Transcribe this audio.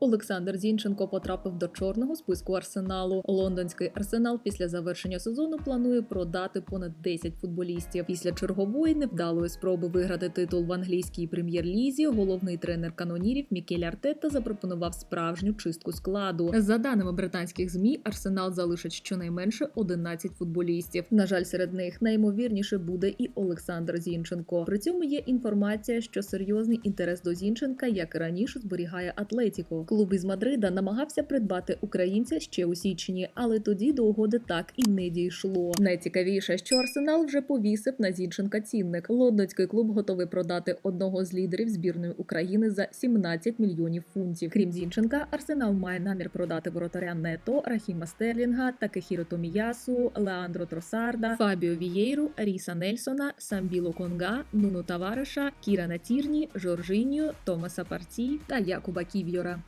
Олександр Зінченко потрапив до чорного списку арсеналу. Лондонський арсенал після завершення сезону планує продати понад 10 футболістів. Після чергової невдалої спроби виграти титул в англійській прем'єр-лізі. Головний тренер канонірів Мікель Артета запропонував справжню чистку складу. За даними британських змі, арсенал залишить щонайменше 11 футболістів. На жаль, серед них найімовірніше буде і Олександр Зінченко. При цьому є інформація, що серйозний інтерес до Зінченка, як і раніше, зберігає Атлетіко. Клуб із Мадрида намагався придбати українця ще у січні, але тоді до угоди так і не дійшло. Найцікавіше, що Арсенал вже повісив на Зінченка цінник. Лондонський клуб готовий продати одного з лідерів збірної України за 17 мільйонів фунтів. Крім Зінченка, Арсенал має намір продати воротаря Нето, Рахіма Стерлінга, Такехіро Томіясу, Леандро Тросарда, Фабіо Вієйру, Ріса Нельсона, Самбіло Конга, Нуну Тавареша, Кіра Натірні, Жоржиньо, Томаса Парті та Якуба Ків'йора.